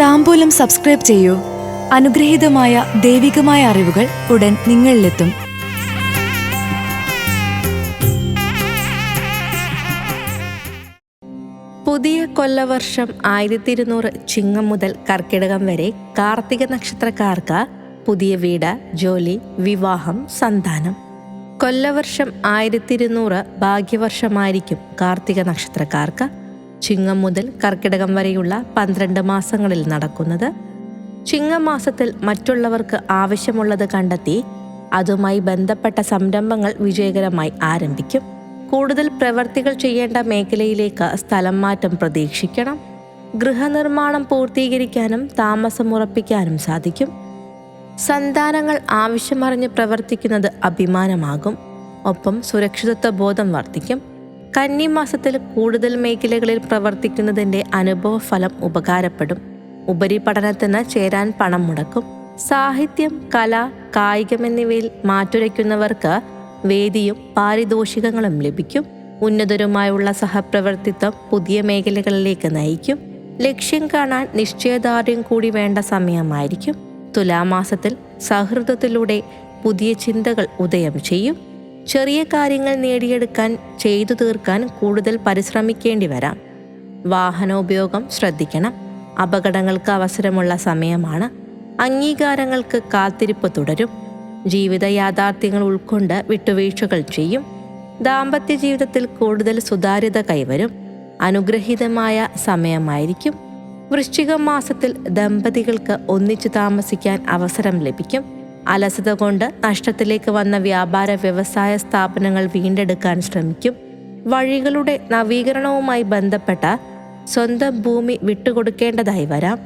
താമ്പൂലം subscribe ചെയ്യൂ. അനുഗ്രഹീതമായ ദൈവികമായ അറിവുകൾ ഉടൻ നിങ്ങളിലെത്തും. പുതിയ കൊല്ലവർഷം ആയിരത്തി ഇരുന്നൂറ് ചിങ്ങം മുതൽ കർക്കിടകം വരെ കാർത്തിക നക്ഷത്രക്കാർക്ക് പുതിയ വീട് ജോലി വിവാഹം സന്താനം. കൊല്ലവർഷം ആയിരത്തി ഇരുന്നൂറ് ഭാഗ്യവർഷമായിരിക്കും കാർത്തിക നക്ഷത്രക്കാർക്ക് ചിങ്ങം മുതൽ കർക്കിടകം വരെയുള്ള പന്ത്രണ്ട് മാസങ്ങളിൽ നടക്കുന്നത്. ചിങ്ങമാസത്തിൽ മറ്റുള്ളവർക്ക് ആവശ്യമുള്ളത് കണ്ടെത്തി അതുമായി ബന്ധപ്പെട്ട സംരംഭങ്ങൾ വിജയകരമായി ആരംഭിക്കും. കൂടുതൽ പ്രവർത്തികൾ ചെയ്യേണ്ട മേഖലയിലേക്ക് സ്ഥലം മാറ്റം പ്രതീക്ഷിക്കണം. ഗൃഹനിർമ്മാണം പൂർത്തീകരിക്കാനും താമസമുറപ്പിക്കാനും സാധിക്കും. സന്താനങ്ങൾ ആവശ്യമറിഞ്ഞ് പ്രവർത്തിക്കുന്നത് അഭിമാനമാകും. ഒപ്പം സുരക്ഷിതത്വ ബോധം വർദ്ധിക്കും. കന്നിമാസത്തിൽ കൂടുതൽ മേഖലകളിൽ പ്രവർത്തിക്കുന്നതിന്റെ അനുഭവഫലം ഉപകാരപ്പെടും. ഉപരിപഠനത്തിന് ചേരാൻ പണം മുടക്കും. സാഹിത്യം കല കായികം എന്നിവയിൽ മാറ്റുരയ്ക്കുന്നവർക്ക് വേദിയും പാരിതോഷികങ്ങളും ലഭിക്കും. ഉന്നതരുമായുള്ള സഹപ്രവർത്തിത്വം പുതിയ മേഖലകളിലേക്ക് നയിക്കും. ലക്ഷ്യം കാണാൻ നിശ്ചയദാർഢ്യം കൂടി വേണ്ട സമയമായിരിക്കും. തുലാമാസത്തിൽ സൗഹൃദത്തിലൂടെ പുതിയ ചിന്തകൾ ഉദയം ചെയ്യും. ചെറിയ കാര്യങ്ങൾ നേടിയെടുക്കാൻ ചെയ്തു തീർക്കാൻ കൂടുതൽ പരിശ്രമിക്കേണ്ടി വരാം. വാഹനോപയോഗം ശ്രദ്ധിക്കണം. അപകടങ്ങൾക്ക് അവസരമുള്ള സമയമാണ്. അംഗീകാരങ്ങൾക്ക് കാത്തിരിപ്പ് തുടരും. ജീവിത യാഥാർത്ഥ്യങ്ങൾ ഉൾക്കൊണ്ട് വിട്ടുവീഴ്ചകൾ ചെയ്യും. ദാമ്പത്യ ജീവിതത്തിൽ കൂടുതൽ സുതാര്യത കൈവരും. അനുഗ്രഹീതമായ സമയമായിരിക്കും. വൃശ്ചിക മാസത്തിൽ ദമ്പതികൾക്ക് ഒന്നിച്ചു താമസിക്കാൻ അവസരം ലഭിക്കും. അലസത കൊണ്ട് നഷ്ടത്തിലേക്ക് വന്ന വ്യാപാര വ്യവസായ സ്ഥാപനങ്ങൾ വീണ്ടെടുക്കാൻ ശ്രമിക്കും. വഴികളുടെ നവീകരണവുമായി ബന്ധപ്പെട്ട സ്വന്തം ഭൂമി വിട്ടുകൊടുക്കേണ്ടതായി വരാം.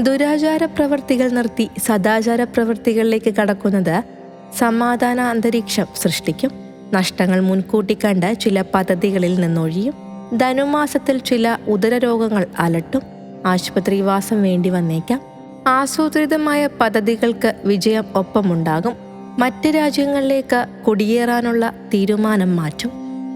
ദുരാചാര പ്രവർത്തികൾ നിർത്തി സദാചാര പ്രവർത്തികളിലേക്ക് കടക്കുന്നത് സമാധാന അന്തരീക്ഷം സൃഷ്ടിക്കും. നഷ്ടങ്ങൾ മുൻകൂട്ടി കണ്ട് ചില പദ്ധതികളിൽ നിന്നൊഴിയും. ധനുമാസത്തിൽ ചില ഉദരരോഗങ്ങൾ അലട്ടും. ആശുപത്രിവാസം വേണ്ടി വന്നേക്കാം. ആസൂത്രിതമായ പദ്ധതികൾക്ക് വിജയം ഒപ്പമുണ്ടാകും. മറ്റ് രാജ്യങ്ങളിലേക്ക് കുടിയേറാനുള്ള തീരുമാനം മാറ്റും.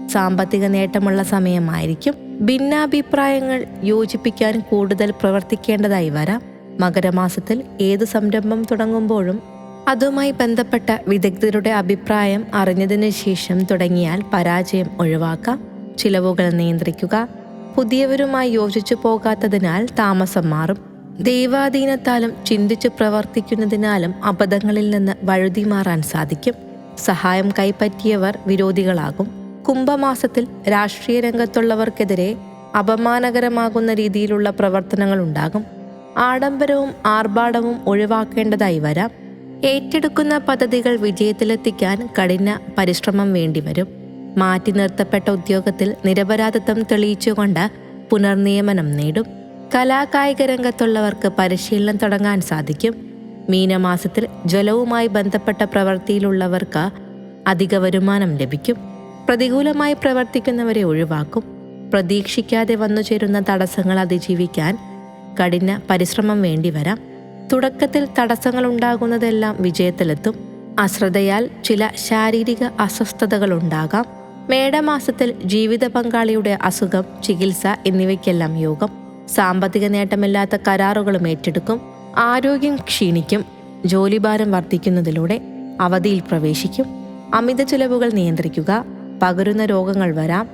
സാമ്പത്തിക നേട്ടമുള്ള സമയമായിരിക്കും. ഭിന്നാഭിപ്രായങ്ങൾ യോജിപ്പിക്കാൻ കൂടുതൽ പ്രവർത്തിക്കേണ്ടതായി വരാം. മകരമാസത്തിൽ ഏത് സംരംഭം തുടങ്ങുമ്പോഴും അതുമായി ബന്ധപ്പെട്ട വിദഗ്ധരുടെ അഭിപ്രായം അറിഞ്ഞതിന് ശേഷം തുടങ്ങിയാൽ പരാജയം ഒഴിവാക്കാം. ചിലവുകൾ നിയന്ത്രിക്കുക. പുതിയവരുമായി യോജിച്ചു പോകാത്തതിനാൽ താമസം മാറും. ദൈവാധീനത്താലും ചിന്തിച്ചു പ്രവർത്തിക്കുന്നതിനാലും അബദ്ധങ്ങളിൽ നിന്ന് വഴുതി മാറാൻ സാധിക്കും. സഹായം കൈപ്പറ്റിയവർ വിരോധികളാകും. കുംഭമാസത്തിൽ രാഷ്ട്രീയ രംഗത്തുള്ളവർക്കെതിരെ അപമാനകരമാകുന്ന രീതിയിലുള്ള പ്രവർത്തനങ്ങൾ ഉണ്ടാകും. ആഡംബരവും ആർഭാടവും ഒഴിവാക്കേണ്ടതായി വരാം. ഏറ്റെടുക്കുന്ന പദ്ധതികൾ വിജയത്തിലെത്തിക്കാൻ കഠിന പരിശ്രമം വേണ്ടിവരും. മാറ്റി നിർത്തപ്പെട്ട ഉദ്യോഗത്തിൽ നിരപരാധിത്വം തെളിയിച്ചുകൊണ്ട് പുനർനിയമനം നേടും. കലാകായിക രംഗത്തുള്ളവർക്ക് പരിശീലനം തുടങ്ങാൻ സാധിക്കും. മീനമാസത്തിൽ ജലവുമായി ബന്ധപ്പെട്ട പ്രവൃത്തിയിലുള്ളവർക്ക് അധിക വരുമാനം ലഭിക്കും. പ്രതികൂലമായി പ്രവർത്തിക്കുന്നവരെ ഒഴിവാക്കും. പ്രതീക്ഷിക്കാതെ വന്നു ചേരുന്ന തടസ്സങ്ങൾ അതിജീവിക്കാൻ കഠിന പരിശ്രമം വേണ്ടിവരാം. തുടക്കത്തിൽ തടസ്സങ്ങൾ ഉണ്ടാകുന്നതെല്ലാം വിജയത്തിലെത്തും. അശ്രദ്ധയാൽ ചില ശാരീരിക അസ്വസ്ഥതകൾ ഉണ്ടാകാം മേടമാസത്തിൽ ജീവിത പങ്കാളിയുടെ അസുഖം ചികിത്സ എന്നിവയ്ക്കെല്ലാം യോഗം. സാമ്പത്തിക നേട്ടമില്ലാത്ത കരാറുകളും ഏറ്റെടുക്കും ആരോഗ്യം ക്ഷീണിക്കും ജോലിഭാരം വർദ്ധിക്കുന്നതിലൂടെ അവധിയിൽ പ്രവേശിക്കും അമിത ചിലവുകൾ നിയന്ത്രിക്കുക പകരുന്ന രോഗങ്ങൾ വരാം.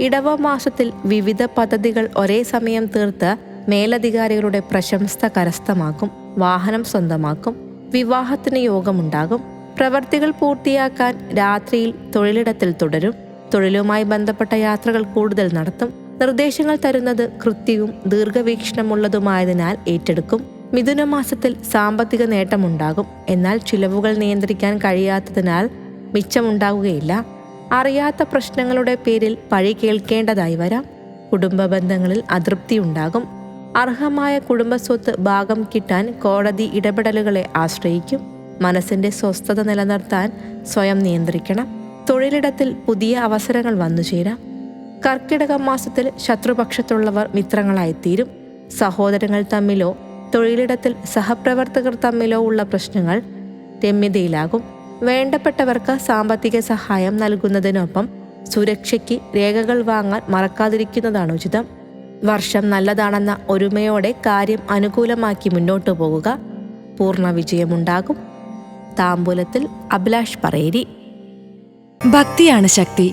ഇടവ മാസത്തിൽ വിവിധ പദ്ധതികൾ ഒരേ സമയം തീർത്ത് മേലധികാരികളുടെ പ്രശംസ കരസ്ഥമാക്കും വാഹനം സ്വന്തമാക്കും വിവാഹത്തിന് യോഗമുണ്ടാകും. പ്രവർത്തികൾ പൂർത്തിയാക്കാൻ രാത്രിയിൽ തൊഴിലിടത്തിൽ തുടരും തൊഴിലുമായി ബന്ധപ്പെട്ട യാത്രകൾ കൂടുതൽ നടത്തും നിർദ്ദേശങ്ങൾ തരുന്നത് കൃത്യവും ദീർഘവീക്ഷണമുള്ളതുമായതിനാൽ ഏറ്റെടുക്കും. മിഥുനമാസത്തിൽ സാമ്പത്തിക നേട്ടമുണ്ടാകും. എന്നാൽ ചിലവുകൾ നിയന്ത്രിക്കാൻ കഴിയാത്തതിനാൽ മിച്ചമുണ്ടാകുകയില്ല അറിയാത്ത പ്രശ്നങ്ങളുടെ പേരിൽ പഴി കേൾക്കേണ്ടതായി വരാം. കുടുംബ ബന്ധങ്ങളിൽ അതൃപ്തി ഉണ്ടാകും. അർഹമായ കുടുംബസ്വത്ത് ഭാഗം കിട്ടാൻ കോടതി ഇടപെടലുകളെ ആശ്രയിക്കും. മനസ്സിന്റെ സ്വസ്ഥത നിലനിർത്താൻ സ്വയം നിയന്ത്രിക്കണം. തൊഴിലിടത്തിൽ പുതിയ അവസരങ്ങൾ വന്നുചേരാം. കർക്കിടക മാസത്തിൽ ശത്രുപക്ഷത്തുള്ളവർ മിത്രങ്ങളായിത്തീരും. സഹോദരങ്ങൾ തമ്മിലോ തൊഴിലിടത്തിൽ സഹപ്രവർത്തകർ തമ്മിലോ ഉള്ള പ്രശ്നങ്ങൾ രമ്യതയിലാകും. വേണ്ടപ്പെട്ടവർക്ക് സാമ്പത്തിക സഹായം നൽകുന്നതിനൊപ്പം സുരക്ഷയ്ക്ക് രേഖകൾ വാങ്ങാൻ മറക്കാതിരിക്കുന്നതാണ് ഉചിതം. വർഷം നല്ലതാണെന്ന ഒരുമയോടെ കാര്യം അനുകൂലമാക്കി മുന്നോട്ടു പോകുക പൂർണ വിജയമുണ്ടാകും. താമ്പൂലത്തിൽ അഭിലാഷ് പറയേരി. ഭക്തിയാണ് ശക്തി.